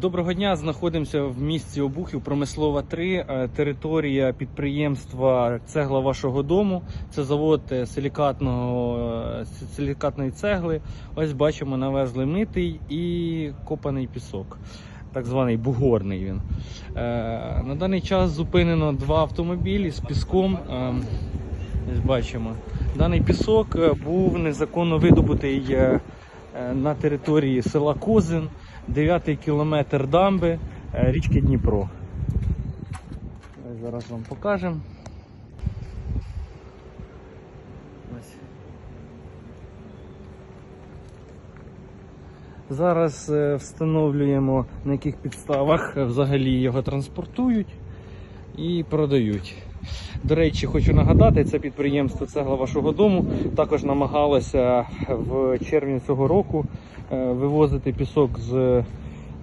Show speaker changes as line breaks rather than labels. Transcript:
Доброго дня. Знаходимося в місті Обухів, промислова 3, е, територія підприємства Цегла вашого дому. Це завод е, е, силікатної цегли. Ось бачимо, навезли митий і копаний пісок. Так званий бугорний він. На даний час зупинено два автомобілі з піском. Ось бачимо. Даний пісок був незаконно видобутий на території села Козин, 9 кілометр дамби е, річки Дніпро. Зараз вам покажемо. Зараз е, встановлюємо на яких підставах е, взагалі його транспортують і продають. До речі, хочу нагадати, це підприємство цегла вашого дому. Також намагалося в червні цього року е, вивозити пісок з